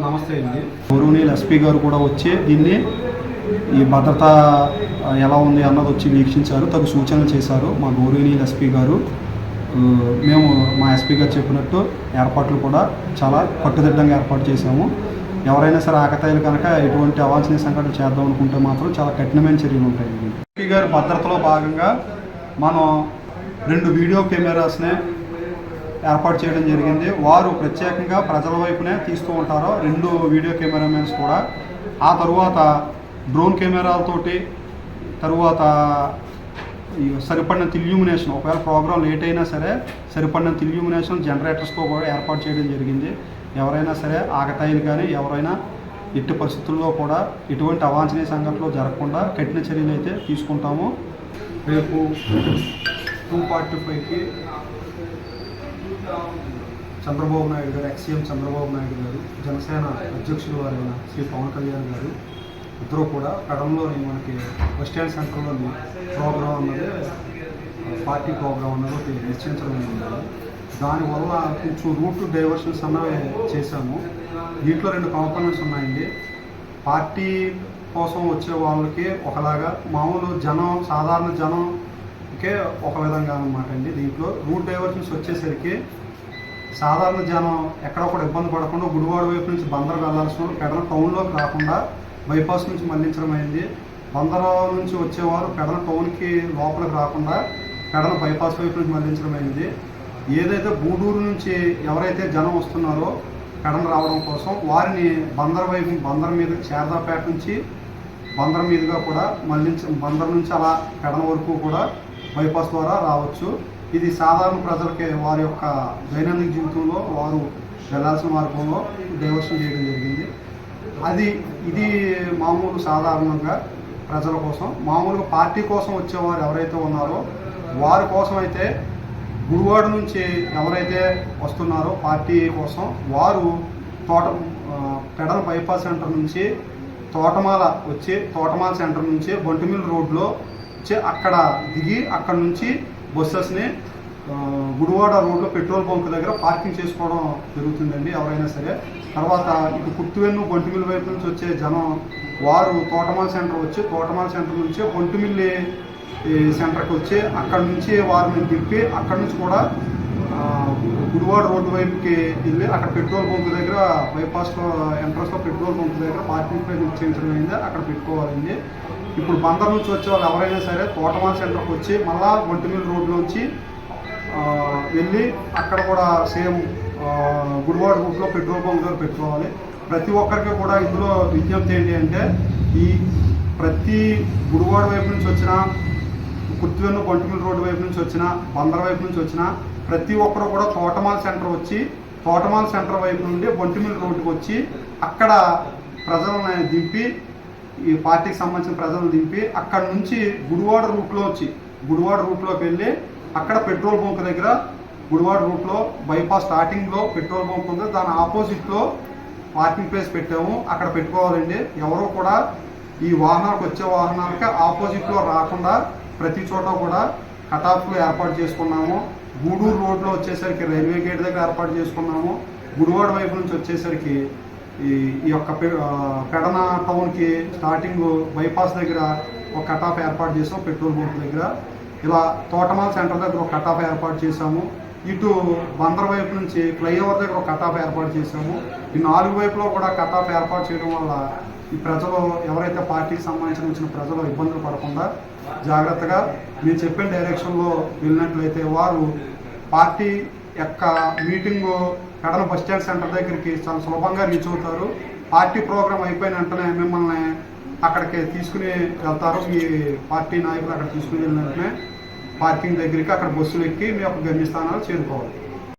నమస్తే అండి. గౌరవనీయులు ఎస్పీ గారు కూడా వచ్చి దీన్ని ఈ భద్రత ఎలా ఉంది అన్నది వచ్చి వీక్షించారు తగు సూచనలు చేశారు మా గౌరవనీయులు ఎస్పీ గారు. మేము మా ఎస్పీ గారు చెప్పినట్టు ఏర్పాట్లు కూడా చాలా కట్టుదిట్టంగా ఏర్పాటు చేశాము. ఎవరైనా సరే ఆకతాయిలు కనుక ఎటువంటి అవాంఛనీయ సంఘటన చేద్దాం అనుకుంటే మాత్రం చాలా కఠినమైన చర్యలు ఉంటాయి ఎస్పీ గారు భద్రతలో భాగంగా మనం రెండు వీడియో కెమెరాస్ని ఏర్పాటు చేయడం జరిగింది. వారు ప్రత్యేకంగా ప్రజల వైపునే తీస్తూ ఉంటారు రెండు వీడియో కెమెరామెన్స్ కూడా. ఆ తరువాత డ్రోన్ కెమెరాలతోటి తరువాత సరిపడిన సరిపడినంత ఇల్యూమినేషన్ ఒకవేళ ప్రోగ్రామ్ లేట్ అయినా సరే సరిపడినంత ఇల్యూమినేషన్ జనరేటర్స్తో కూడా ఏర్పాటు చేయడం జరిగింది. ఎవరైనా సరే ఆగతాయిలు కానీ ఎవరైనా ఎట్టి పరిస్థితుల్లో కూడా ఎటువంటి అవాంఛనీయ సంఘటనలు జరగకుండా కఠిన చర్యలు అయితే తీసుకుంటాము. రేపు టూ ఫార్టీ ఫైవ్కి చంద్రబాబు నాయుడు గారు ఎక్స్ఎం చంద్రబాబు నాయుడు గారు జనసేన అధ్యక్షులు వారైన శ్రీ పవన్ కళ్యాణ్ గారు ఇద్దరు కూడా కడంలోని మనకి బస్ స్టాండ్ సెంటర్లోని ప్రోగ్రాం అన్నది పార్టీ ప్రోగ్రాం అన్నది ఒకటి నిశ్చయించడం జరిగింది. దానివల్ల కొంచెం రూట్ డైవర్షన్స్ అన్నవి చేశాము. దీంట్లో రెండు కాంపోనెంట్స్ ఉన్నాయండి. పార్టీ కోసం వచ్చే వాళ్ళకి ఒకలాగా మామూలు జనం సాధారణ జనం జనంకే ఒక విధంగా అనమాట అండి. దీంట్లో రూట్ డైవర్షన్స్ వచ్చేసరికి సాధారణ జనం ఎక్కడ కూడా ఇబ్బంది పడకుండా గుడివాడ వైపు నుంచి బందర్ వెళ్ళాల్సిన పెడల టౌన్లోకి రాకుండా బైపాస్ నుంచి మళ్ళించడం అయింది. బందర్ నుంచి వచ్చేవారు పెడల టౌన్కి లోపలికి రాకుండా పెడన బైపాస్ వైపు నుంచి మళ్ళించడం అయింది. ఏదైతే గూడూరు నుంచి ఎవరైతే జనం వస్తున్నారో పెడలు రావడం కోసం వారిని బందర్ వైపు బందర్ మీద శారదాపేట నుంచి బందర్ మీదుగా కూడా మళ్ళించ బందర్ నుంచి అలా పెడల వరకు కూడా బైపాస్ ద్వారా రావచ్చు. ఇది సాధారణ ప్రజలకి వారి యొక్క దైనందిక జీవితంలో వారు వెళ్ళాల్సిన మార్గంలో డైవర్షన్ చేయడం జరిగింది. అది ఇది మామూలు సాధారణంగా ప్రజల కోసం. మామూలుగా పార్టీ కోసం వచ్చేవారు ఎవరైతే ఉన్నారో వారి కోసం అయితే గుడివాడ నుంచి ఎవరైతే వస్తున్నారో పార్టీ కోసం వారు తోట పెడల బైపాస్ సెంటర్ నుంచి తోటమాల వచ్చి తోటమాల సెంటర్ నుంచి బొంటిమిల్ రోడ్లో అక్కడ దిగి అక్కడ నుంచి బస్సెస్ని గుడివాడ రోడ్లో పెట్రోల్ బంక్ దగ్గర పార్కింగ్ చేసుకోవడం జరుగుతుందండి ఎవరైనా సరే. తర్వాత ఇటు కుర్తువెన్ను బొంటిమిల్ వైపు నుంచి వచ్చే జనం వారు తోటమాల సెంటర్ వచ్చి తోటమాల సెంటర్ నుంచి బొంటిమిల్లి సెంటర్కి వచ్చి అక్కడ నుంచి వారిని తిప్పి అక్కడ నుంచి కూడా గుడివాడ రోడ్డు వైపుకి వెళ్ళి అక్కడ పెట్రోల్ బంక్ దగ్గర బైపాస్లో ఎంట్రన్స్లో పెట్రోల్ బంక్ దగ్గర పార్కింగ్ పై నిశ్చయించడం అయింది అక్కడ పెట్టుకోవాలండి. ఇప్పుడు బందర్ నుంచి వచ్చే వాళ్ళు ఎవరైనా సరే తోటమాల సెంటర్కి వచ్చి మళ్ళా ఒంటిమిల్ రోడ్లోంచి వెళ్ళి అక్కడ కూడా సేమ్ గుడివాడ రూట్లో పెట్రోల్ బంక్ దగ్గర పెట్టుకోవాలి. ప్రతి ఒక్కరికి కూడా ఇందులో విజ్ఞప్తి ఏంటి అంటే ఈ ప్రతి గుడివాడ వైపు నుంచి వచ్చిన కుర్తివెన్ను కొంటిమిల్ రోడ్డు వైపు నుంచి వచ్చిన బందర్ వైపు నుంచి వచ్చిన ప్రతి ఒక్కరు కూడా తోటమాల్ సెంటర్ వచ్చి తోటమాల్ సెంటర్ వైపు నుండి బొంటిమిల్ రోడ్డుకి వచ్చి అక్కడ ప్రజలను దింపి ఈ పార్టీకి సంబంధించిన ప్రజలను దింపి అక్కడ నుంచి గుడివాడ రూట్లో వచ్చి గుడివాడ రూట్లోకి వెళ్ళి అక్కడ పెట్రోల్ బంక్ దగ్గర గుడివాడ రూట్లో బైపాస్ స్టార్టింగ్లో పెట్రోల్ బంక్ ఉంది. దాని ఆపోజిట్లో పార్కింగ్ ప్లేస్ పెట్టాము. అక్కడ పెట్టుకోవాలండి. ఎవరో కూడా ఈ వాహనాలకు వచ్చే వాహనాలకి ఆపోజిట్లో రాకుండా ప్రతి చోట కూడా కటాఫ్లు ఏర్పాటు చేసుకున్నాము. గూడూరు రోడ్లో వచ్చేసరికి రైల్వే గేట్ దగ్గర ఏర్పాటు చేసుకున్నాము. గుడివాడ వైపు నుంచి వచ్చేసరికి ఈ ఈ యొక్క పె- పెడన టౌన్కి స్టార్టింగ్ బైపాస్ దగ్గర ఒక కటాఫ్ ఏర్పాటు చేసాం పెట్రోల్ బంక్ దగ్గర. ఇలా తోటమాల్ సెంటర్ దగ్గర ఒక కటాఫ్ ఏర్పాటు చేశాము. ఇటు బందర్ వైపు నుంచి ఫ్లైఓవర్ దగ్గర ఒక కటాఫ్ ఏర్పాటు చేశాము. ఈ నాలుగు వైపులో కూడా కటాఫ్ ఏర్పాటు చేయడం వల్ల ఈ ప్రజలు ఎవరైతే పార్టీకి సంబంధించిన వచ్చిన ప్రజలు ఇబ్బందులు పడకుండా జాగ్రత్తగా నేను చెప్పిన డైరెక్షన్లో వెళ్ళినట్లయితే వారు పార్టీ యొక్క మీటింగు కడల బస్ స్టాండ్ సెంటర్ దగ్గరికి చాలా సులభంగా రీచ్ అవుతారు. పార్టీ ప్రోగ్రాం అయిపోయిన వెంటనే మిమ్మల్ని అక్కడికి తీసుకుని వెళ్తారు. మీ పార్టీ నాయకులు అక్కడ తీసుకుని వెళ్ళిన వెంటనే పార్కింగ్ దగ్గరికి అక్కడ బస్సులు ఎక్కి మీ యొక్క గమ్యస్థానాలు చేరుకోవాలి.